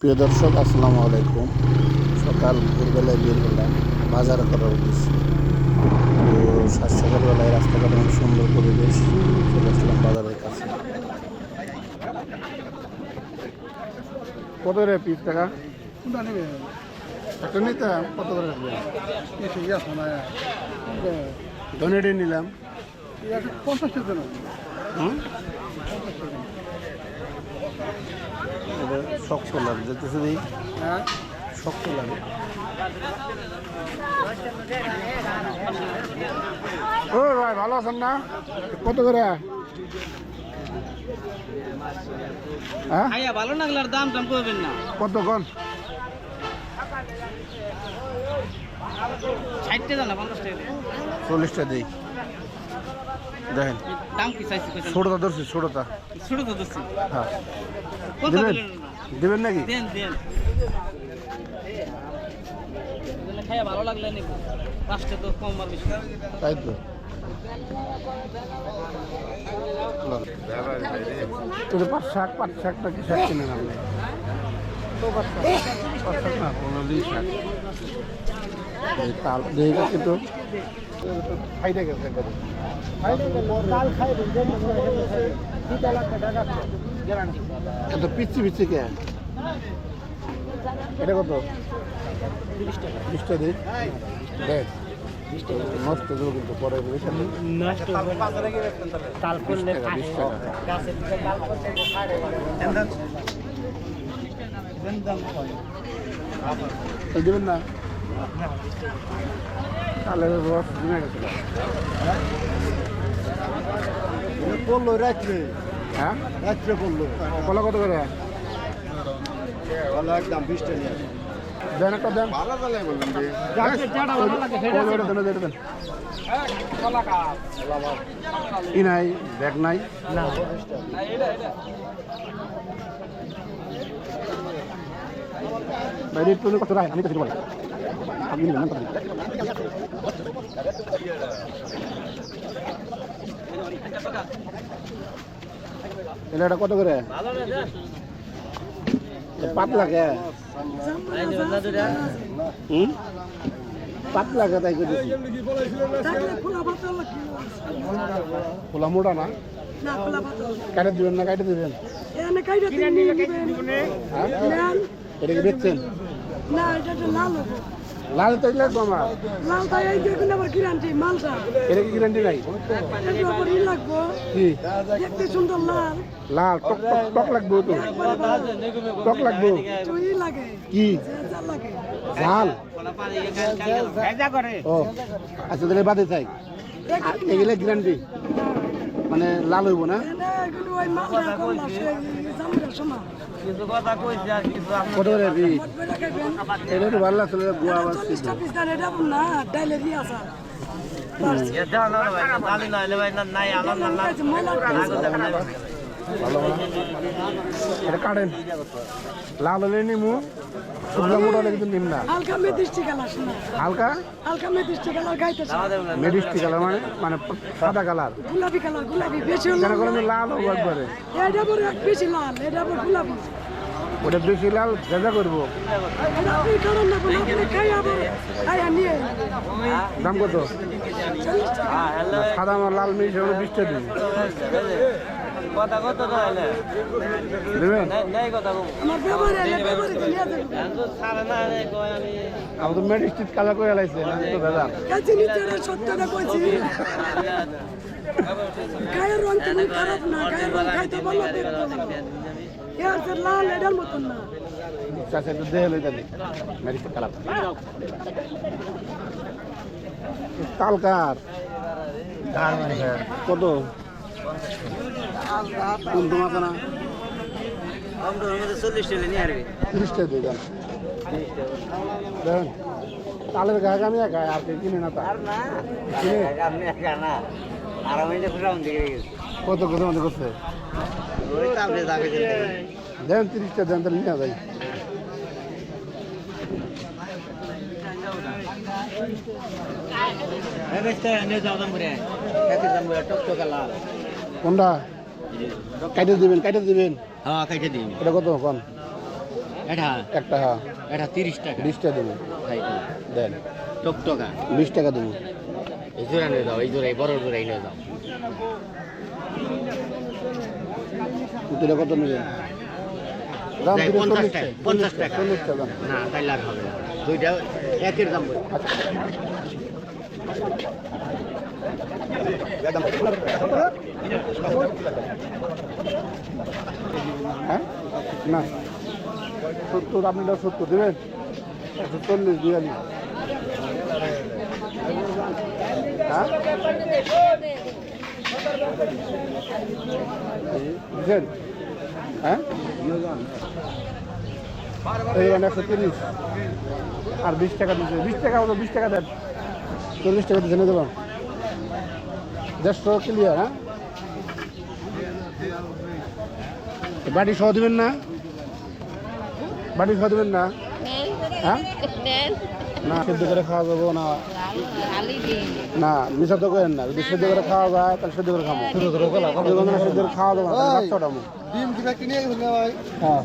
প্রিয় দর্শক আসসালামু আলাইকুম। সকাল ভোরবেলায় বের হলাম বাজার করার উদ্দেশ্যে। তো সাত সকালবেলায় রাস্তাঘাট অনেক সুন্দর পরিবেশ চলে আসলাম বাজারের কাছে। কত রে পিস টাকা? একটা নিতে কত করে? না ডোনেটে নিলাম পঞ্চাশ টাকা না হুম এটা শক্ত লাগে যেতেছে দিই হ্যাঁ। শক্ত লাগে। ও ভাই ভালো আছেন না? কত করে? হ্যাঁ? ভালো লাগলে আর দাম টাম করবেন না। কত কন? পঞ্চাশ টাকা চল্লিশটা দিই। দেখেন। দাম কি চাইছি? ছোটটা ধরছি ছোটটা। ছোট তো দিচ্ছি হ্যাঁ দিবেন? দিবেন নাকি? দেন দেন। এজন্য খাইয়া ভালো লাগলে নিব। লাস্টে তো কম আর বেশি। তাই তো। এটা পাট শাক পাট শাকটা কি শাক কিনে শাক। না শাক। এই তাল দেখে কিন্তু খাইতে গেছে এত পিচ্ছি পিচ্ছি কে? এটা কত? বিশটা দিই দেখ নষ্ট দেবো কিন্তু পরে নষ্ট করলে দেবেন না? পড়ল রাত্রে হ্যাঁ রাত্রে পড়ল কলা কত করে একদম বিশটা নিয়ে দেন একটা দেন। ই নাই ব্যাগ নাই বাইরে একটু কত রায় আমি তো কিছু বলি আপনি নিলেন কত এটা এটা কত করে? পাতলা কে? দেবেন হুম? পাতলা কে তাই করে খোলা মোটা না? কাটে দিবেন না কাটে দিবেন? হ্যাঁ? এটা কি বেচছেন? লাল তো লাগবে আমার এটা কি গ্যারান্টি নাই? কি? সুন্দর লাল। লাল টক টক টক লাগবে তো। টক লাগবে। কি? ঝাল ভেজা করে। ও আচ্ছা তাহলে বাদে চাই। এগুলো গ্যারান্টি মানে লাল হইব না? কত করে রি এটা তো ভালো লাগছিল গোয়া বাস সিদ্ধ। এ এটা কাটেন। লাল হলে নিমু শুকনো মোটা হলে কিন্তু নিম না। হালকা মেদিষ্টি কালার হালকা? হালকা মেদিষ্টি কালার গাইতে মেডিস্টি কালার মানে মানে সাদা কালার। গোলাপি কালার গোলাপি বেশি হলো কেন করে লাল হব একবারে। এটা বড় বেশি লাল এটা বড় গোলাপি। ওটা বেশি লাল ভেজা করব। দাম কত? সাদা আমার লাল মিশ হলো বিশটা দিন কথা কত তাহলে দেবেন নাই কথা কম আমার ব্যবহারে এলে ব্যবহারে নিয়ে যাবে। ছাড়ে না রে কয় আমি। আমার তো মেডিস্টিক কালার করে লাইছে না তো ভেজা কাছে নিচে সত্যটা কইছি। গায়ের রং তেমন খারাপ না গায়ের রং খাইতে ভালো দেখতে এর যে লাল এটার মতন না। চাষে একটু দেহে লই তাহলে মেডিস্টিক কালার কালকার। কত? কোন তোমার না আমরা আমাদের চল্লিশ টাকা দিয়ে দেন দেন তালের গায়ে আমি একা আর কেউ কিনে না তার কিনে? গেছি। কত কত মনে করছে দেন তিরিশটা দেন তাহলে নিয়ে যাই। কোনটা? কাইটে দিবেন কাইটে দিবেন? হ্যাঁ কাইটে দিই এটা কত কোন এটা একটা। হ্যাঁ এটা তিরিশ টাকা। বিশটা দেবো। ভাই দেন। টকটকা। বিশ টাকা দেবো। এই জোড়া নিয়ে যাও এই জোড়া এই বড় জোড়াই নিয়ে যাও। পুতুলে কত নেবেন? পঞ্চাশ টাকা, টাকা। পঞ্চাশ টাকা। না তাইলে আর হবে না। দুইটা একের দাম বলি। হ্যাঁ? না। সত্তর, আপনি সত্তর দেবেন? একশো চল্লিশ নি হ্যাঁ? হ্যাঁ? একশো তিরিশ আর বিশ টাকা দিচ্ছে বিশ টাকা হলো বিশ টাকা দেন। চল্লিশ টাকা দিচ্ছে না দেবেন দেড়শো ক্লিয়ার হ্যাঁ? বাড়ি সহ দেবেন না? বাড়ি খাওয়া দেবেন না? হ্যাঁ? না সেদ্ধ করে খাওয়া যাব না। না মিশা তো করেন না। যদি সেদ্ধ করে খাওয়া যায় তাহলে সেদ্ধ করে খাব। সেদ্ধ করে খাওয়া যাব ডিম কিনে হ্যাঁ।